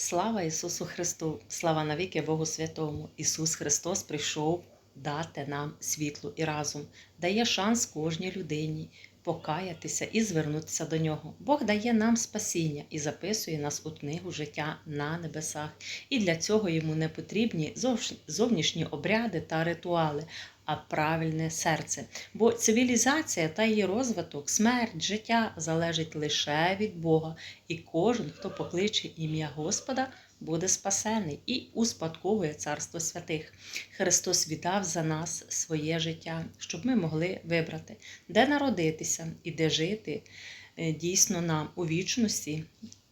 Слава Ісусу Христу! Слава навіки Богу Святому! Ісус Христос прийшов дати нам світло і разум, дає шанс кожній людині покаятися і звернутися до нього. Бог дає нам спасіння і записує нас у книгу життя на небесах. І для цього йому не потрібні зовнішні обряди та ритуали, а правильне серце. Бо цивілізація та її розвиток, смерть, життя залежить лише від Бога, і кожен, хто покличе ім'я Господа, буде спасений і успадковує Царство святих. Христос віддав за нас своє життя, щоб ми могли вибрати, де народитися і де жити е, дійсно нам у вічності,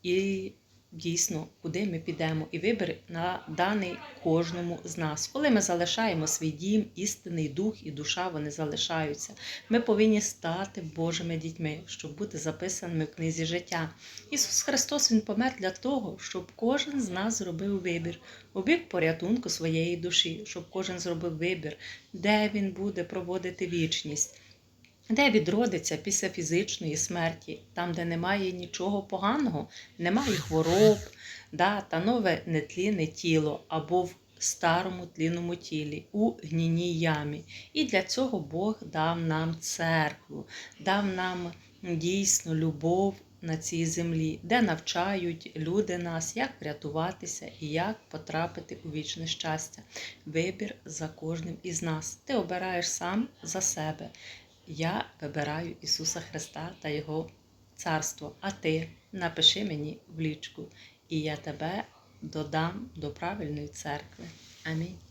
і дійсно, куди ми підемо, і вибір на даний кожному з нас. Коли ми залишаємо свій дім, істинний дух і душа вони залишаються. Ми повинні стати Божими дітьми, щоб бути записаними в книзі життя. Ісус Христос Він помер для того, щоб кожен з нас зробив вибір у бік порятунку своєї душі, щоб кожен зробив вибір, де він буде проводити вічність. Де відродиться після фізичної смерті, там, де немає нічого поганого, немає хвороб, да, та нове нетлінне тіло або в старому тлінному тілі, у гніній ямі. І для цього Бог дав нам церкву, дав нам дійсно любов на цій землі, де навчають люди нас, як врятуватися і як потрапити у вічне щастя. Вибір за кожним із нас. Ти обираєш сам за себе. Я вибираю Ісуса Христа та Його царство. А ти напиши мені в лічку, і я тебе додам до правильної церкви. Амінь.